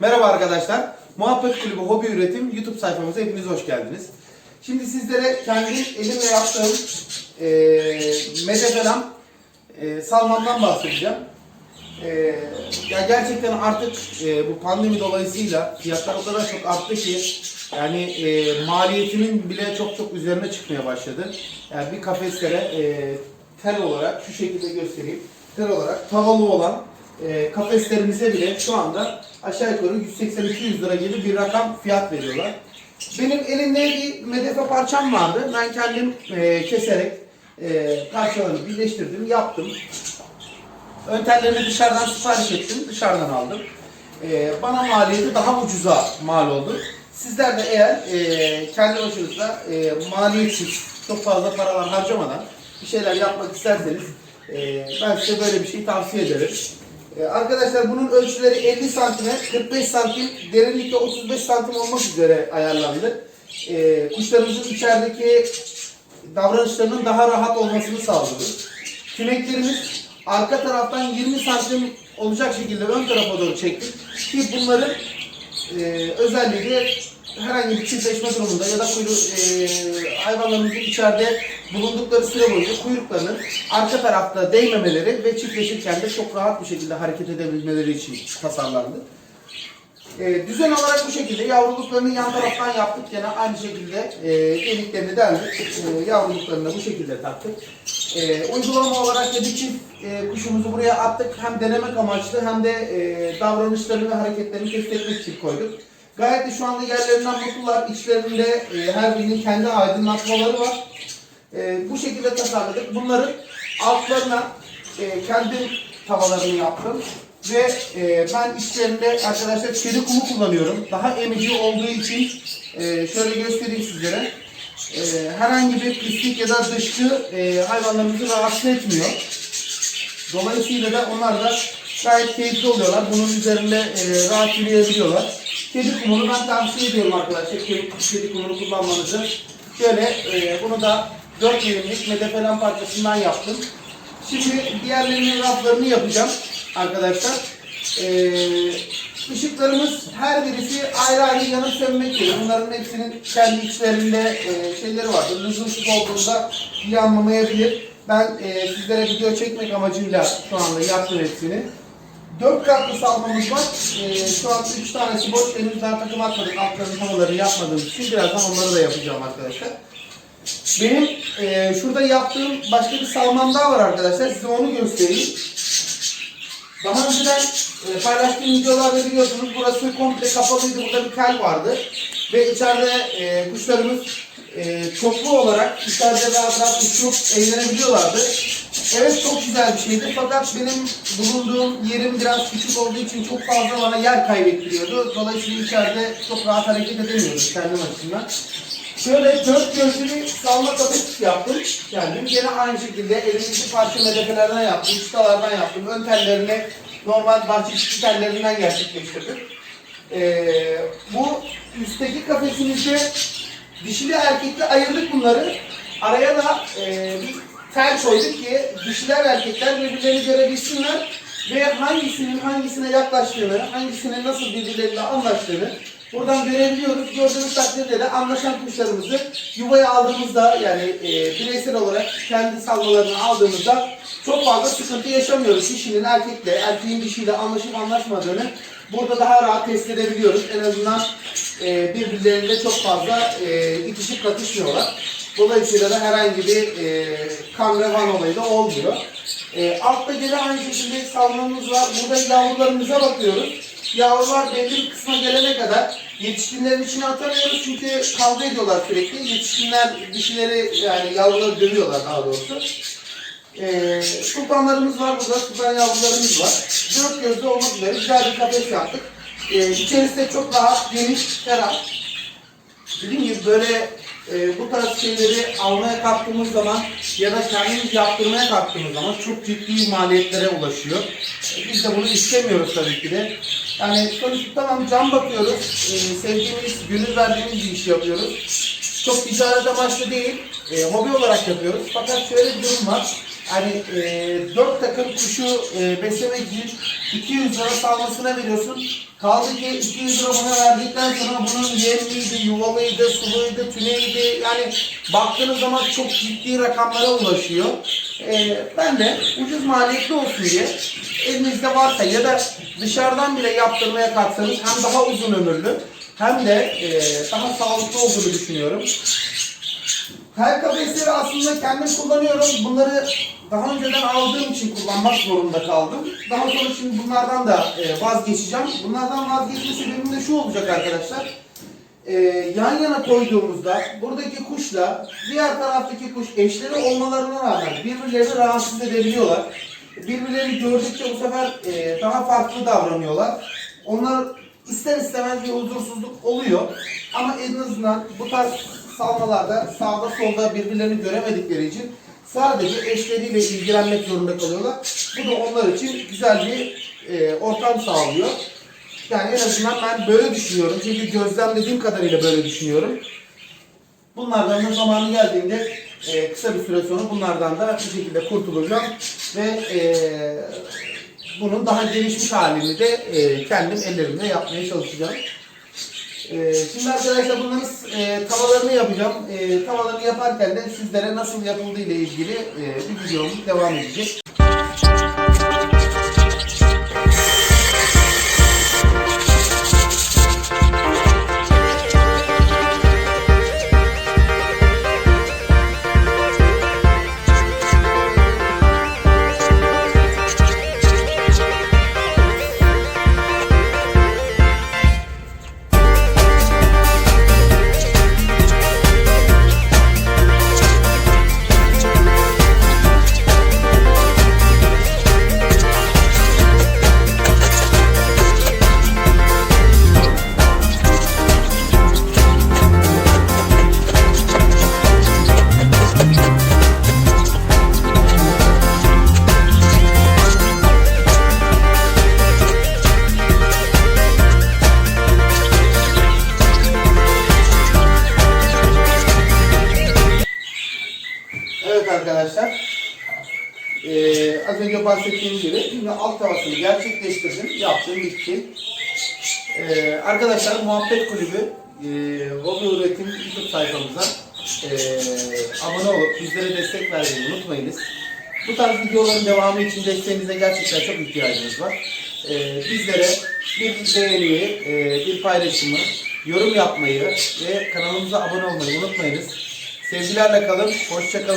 Merhaba arkadaşlar. Muhabbet Kulübü Hobi Üretim YouTube sayfamıza hepiniz hoş geldiniz. Şimdi sizlere kendi elimle yaptığım e, medefelam e, salmandan bahsedeceğim. E, ya gerçekten artık e, bu pandemi dolayısıyla fiyatlar o kadar çok arttı ki yani e, maliyetinin bile çok çok üzerine çıkmaya başladı. Yani bir kafeslere e, tel olarak şu şekilde göstereyim. Tel olarak tavalı olan e, kafeslerimize bile şu anda aşağı yukarı 180-200 lira gibi bir rakam fiyat veriyorlar. Benim elimde bir medefe parçam vardı. Ben kendim e, keserek e, parçalarını birleştirdim, yaptım. Ön tellerini dışarıdan sipariş ettim, dışarıdan aldım. E, bana maliyeti daha ucuza mal oldu. Sizler de eğer e, kendi başınızda e, maliyetsiz, çok fazla paralar harcamadan bir şeyler yapmak isterseniz e, ben size böyle bir şey tavsiye ederim. E, arkadaşlar bunun ölçüleri 50 santime 45 santim, derinlikte 35 santim olmak üzere ayarlandı. E, kuşlarımızın içerideki davranışlarının daha rahat olmasını sağladı. Tüneklerimiz arka taraftan 20 santim olacak şekilde ön tarafa doğru çektik. Ki bunların e, özelliği herhangi bir çiftleşme durumunda ya da kuyruğu, e, hayvanlarımızın içeride bulundukları süre boyunca kuyruklarının arka tarafta değmemeleri ve çiftleşirken de çok rahat bir şekilde hareket edebilmeleri için tasarlandı. E, düzen olarak bu şekilde yavruluklarını yan taraftan yaptık. Gene aynı şekilde e, deliklerini deldik. E, yavruluklarını da bu şekilde taktık. E, uygulama olarak bir çift e, kuşumuzu buraya attık. Hem denemek amaçlı hem de e, davranışlarını ve hareketlerini test etmek için koyduk. Gayet de şu anda yerlerinden mutlular. İçlerinde e, her birinin kendi aydınlatmaları var. E, bu şekilde tasarladık. Bunların altlarına e, kendim tavalarını yaptım. Ve e, ben içlerinde arkadaşlar çelik kumu kullanıyorum. Daha emici olduğu için e, şöyle göstereyim sizlere. E, herhangi bir pislik ya da dışkı e, hayvanlarımızı rahatsız etmiyor. Dolayısıyla da onlar da gayet keyifli oluyorlar. Bunun üzerinde e, rahat yürüyebiliyorlar. Kedi kumunu ben tavsiye ediyorum arkadaşlar. Kedi, kedi kumunu kullanmanızı. Şöyle e, bunu da 4 milimlik medefelan parçasından yaptım. Şimdi diğerlerinin raflarını yapacağım arkadaşlar. Ee, ışıklarımız her birisi ayrı ayrı yanıp sönmektedir. Bunların hepsinin kendi içlerinde e, şeyleri vardır. Lüzumsuz olduğunda yanmamayabilir. Ben e, sizlere video çekmek amacıyla şu anda yaptım hepsini. Dört katlı salmamız var. E, şu an üç tanesi boş. Henüz daha takım atmadık. Altlarını havaları yapmadığımız için birazdan onları da yapacağım arkadaşlar. Benim e, şurada yaptığım başka bir salmam daha var arkadaşlar. Size onu göstereyim. Daha önceden e, paylaştığım videolarda biliyorsunuz burası komple kapalıydı. Burada bir tel vardı. Ve içeride e, kuşlarımız e, çoklu olarak içeride rahat rahat uçup eğlenebiliyorlardı. Evet çok güzel bir şeydi fakat benim bulunduğum yerim biraz küçük olduğu için çok fazla bana yer kaybettiriyordu. Dolayısıyla içeride çok rahat hareket edemiyordum kendim açısından. Şöyle dört gözlü bir salma kafes yaptım. Kendim gene aynı şekilde elimdeki parça medefelerden yaptım, çıtalardan yaptım. Ön tellerini normal bahçe çıkı tellerinden gerçekleştirdim. Ee, bu üstteki kafesimizde dişili erkekli ayırdık bunları. Araya da e, bir tel koyduk ki dişiler erkekler birbirlerini görebilsinler ve hangisinin hangisine yaklaştığını, hangisinin nasıl birbirleriyle anlaştığını buradan görebiliyoruz. Gördüğümüz takdirde de anlaşan kuşlarımızı yuvaya aldığımızda yani e, bireysel olarak kendi salmalarını aldığımızda çok fazla sıkıntı yaşamıyoruz. Dişinin erkekle, erkeğin dişiyle anlaşıp anlaşmadığını burada daha rahat test edebiliyoruz. En azından e, birbirlerinde çok fazla e, itişip katışmıyorlar. Dolayısıyla da herhangi bir e, kan revan olayı da olmuyor. E, altta gene aynı şekilde salmamız var. Burada yavrularımıza bakıyoruz. Yavrular belli bir kısma gelene kadar yetişkinlerin içine atamıyoruz çünkü kavga ediyorlar sürekli. Yetişkinler dişileri yani yavruları dövüyorlar daha doğrusu. Ee, sultanlarımız var burada, sultan yavrularımız var. Dört gözlü olmak üzere güzel bir kafes yaptık. Ee, içerisi çok rahat, geniş, ferah. Dediğim gibi böyle e, bu tarz şeyleri almaya kalktığımız zaman ya da kendimiz yaptırmaya kalktığımız zaman çok ciddi maliyetlere ulaşıyor. E, Biz de bunu istemiyoruz tabii ki de. Yani sonuçta tamam cam bakıyoruz, e, sevdiğimiz, gönül verdiğimiz bir iş yapıyoruz. Çok ticaret amaçlı değil, e, hobi olarak yapıyoruz. Fakat şöyle bir durum var. Hani e, dört takım kuşu e, beslemek için 200 lira salmasına veriyorsun. Kaldı ki 200 lira buna verdikten sonra bunun yemliydi, yuvalıydı, suluydu, tüneydi. Yani baktığınız zaman çok ciddi rakamlara ulaşıyor. Ee, ben de ucuz maliyetli olsun diye elinizde varsa ya da dışarıdan bile yaptırmaya kalksanız hem daha uzun ömürlü hem de e, daha sağlıklı olduğunu düşünüyorum. Tel kafesleri aslında kendim kullanıyorum. Bunları daha önceden aldığım için kullanmak zorunda kaldım. Daha sonra şimdi bunlardan da e, vazgeçeceğim. Bunlardan vazgeçme sebebim de şu olacak arkadaşlar. E, yan yana koyduğumuzda buradaki kuşla diğer taraftaki kuş eşleri olmalarına rağmen birbirlerini rahatsız edebiliyorlar. Birbirlerini gördükçe bu sefer e, daha farklı davranıyorlar. Onlar ister istemez bir huzursuzluk oluyor. Ama en azından bu tarz salmalarda sağda solda birbirlerini göremedikleri için sadece eşleriyle ilgilenmek zorunda kalıyorlar. Bu da onlar için güzel bir e, ortam sağlıyor. Yani en azından ben böyle düşünüyorum. Çünkü gözlemlediğim kadarıyla böyle düşünüyorum. Bunlardan da zamanı geldiğinde e, kısa bir süre sonra bunlardan da bir şekilde kurtulacağım ve e, bunun daha gelişmiş halini de e, kendim ellerimle yapmaya çalışacağım. E, şimdi arkadaşlar bunların e, tavalarını yapacağım. E, tavalarını yaparken de sizlere nasıl yapıldığı ile ilgili e, bir videom devam edecek. Arkadaşlar. Ee, az önce bahsettiğim gibi şimdi alt tavasını gerçekleştirdim. Yaptım bitti. Ee, arkadaşlar Muhabbet Kulübü e, Hobi Üretim YouTube sayfamıza e, abone olup bizlere destek vermeyi unutmayınız. Bu tarz videoların devamı için desteğinize gerçekten çok ihtiyacımız var. Ee, bizlere bir beğeniyi, e, bir paylaşımı, yorum yapmayı ve kanalımıza abone olmayı unutmayınız. Sevgilerle kalın, hoşça kalın.